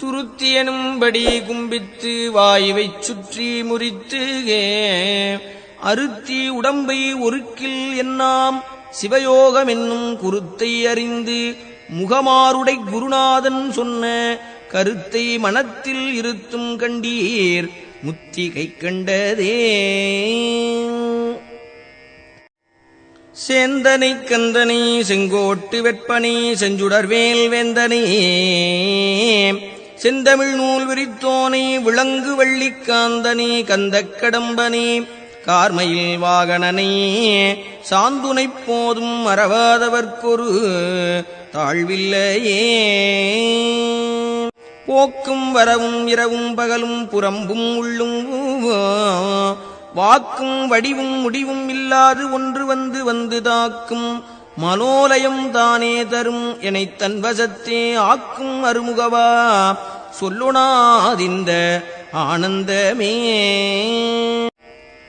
துருத்தியனும்படி கும்பித்து வாயுவை சுற்றி முறித்து அருத்தி உடம்பை ஒருக்கில் என்னாம் சிவயோகம் என்னும் குருத்தை அறிந்து முகமாருடை குருநாதன் சொன்ன கருத்தை மனத்தில் இருத்தும் கண்டீர் முத்தி கை கண்டதே. சேந்தனை கந்தனை செங்கோட்டு வெப்பனை செஞ்சுடர்வேல் வேந்தனே. செந்தமிழ் நூல் விரித்தோனை விளங்கு வள்ளிக்காந்தனே கந்தக் கடம்பனே. கார்மயில் வாகனனே சாந்துனைப் போதும் மறவாதவர்க்கொரு தாழ்வில்லையே. போக்கும் வரவும் இரவும் பகலும் புறம்பும் உள்ளும் வாக்கும் வடிவும் முடிவும் இல்லாது ஒன்று வந்து வந்து தாக்கும். மனோலயம் தானே தரும் எனைத் தன் வசத்தே ஆக்கும் அருமுகவா. சொல்லுணாதிந்த ஆனந்தமே.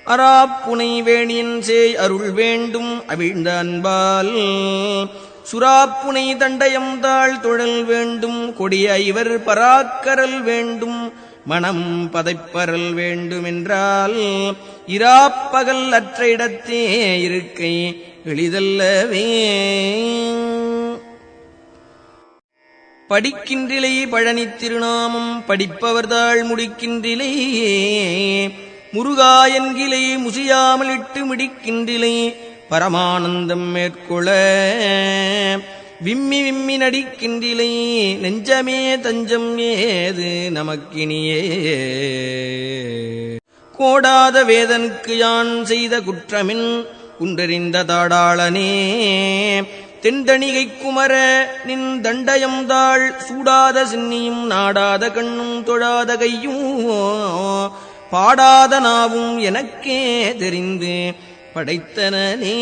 அராப்புனை வேணியின் சேய் அருள் வேண்டும் அவிழ்ந்த அன்பால். சுராப்புனை தண்டயம் தாழ் தொழல் வேண்டும் கொடிய இவர் பராக்கரல் வேண்டும். மனம் பதைப்பரல் வேண்டுமென்றால் இராப்பகல் அற்ற இடத்தே இருக்கை எளிதல்லவே. படிக்கின்றிலை பழனி திருநாமம் படிப்பவர்தாள் முடிக்கின்றிலை முருகா என்கிலை முசியாமலிட்டு மிடிக்கின்றிலை பரமானந்தம் மேற்கொள்ள விம்மி விம்மி நடிக்கின்றிலை நெஞ்சமே தஞ்சம் ஏது நமக்கினியே? கோடாத வேதனுக்கு யான் செய்த குற்றமின் குன்றறிந்த தாடாளனே தென்தணிகை குமர நின் தண்டயம் தாள் சூடாத சின்னியும் நாடாத கண்ணும் தொழாத கையும் பாடாத நாவும் எனக்கே தெரிந்து படைத்தனனே.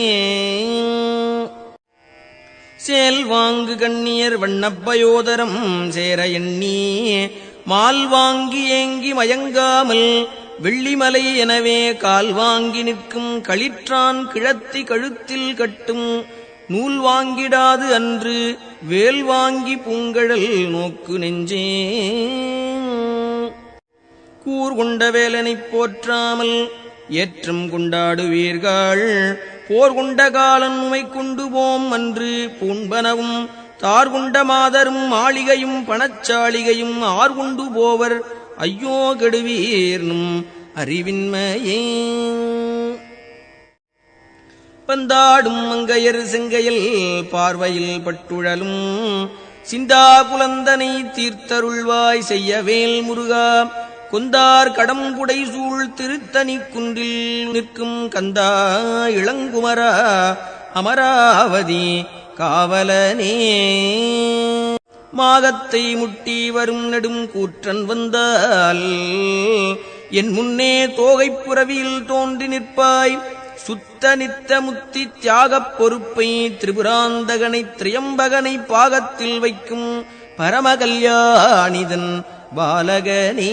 சேல் வாங்கு கண்ணியர் வண்ணப்பயோதரம் சேர எண்ணி மால் வாங்கி ஏங்கி மயங்காமல் வெள்ளிமலை எனவே கால் வாங்கி நிற்கும் களிற்றான் கிழத்தி கழுத்தில் கட்டும் நூல் வாங்கிடாது அன்று வேல் வாங்கி பூங்கழல் நோக்கு நெஞ்சே. கூர் கொண்ட வேலனைப் போற்றாமல் ஏற்றம் கொண்டாடுவீர்கள். போர் கொண்ட காலன் உமை கொண்டு போம் அன்று பூண்பனவும் தார் கொண்ட மாதரும் மாளிகையும் பணச்சாளிகையும் ஆர் கொண்டு போவர். ஐயோ கெடுவீர்னும் அறிவின்மையே. பந்தாடும் மங்கையர் செங்கையில் பார்வையில் பட்டுழலும் சிந்தா புலந்தனை தீர்த்தருள்வாய் செய்யவேல் முருகா. குந்தார் கடம்புடை சூழ் திருத்தணி குன்றில் நிற்கும் கந்தா இளங்குமரா அமராவதி காவலனே. மாகத்தை முட்டி வரும் நெடும் கூற்றன் வந்தால் என் முன்னே தோகைப் புறவியில் தோன்றி நிற்பாய். சுத்த நித்த முத்தி தியாகப் பொறுப்பை திரிபுராந்தகனை திரியம்பகனை பாகத்தில் வைக்கும் பரமகல்யாணிதன் பாலகனே.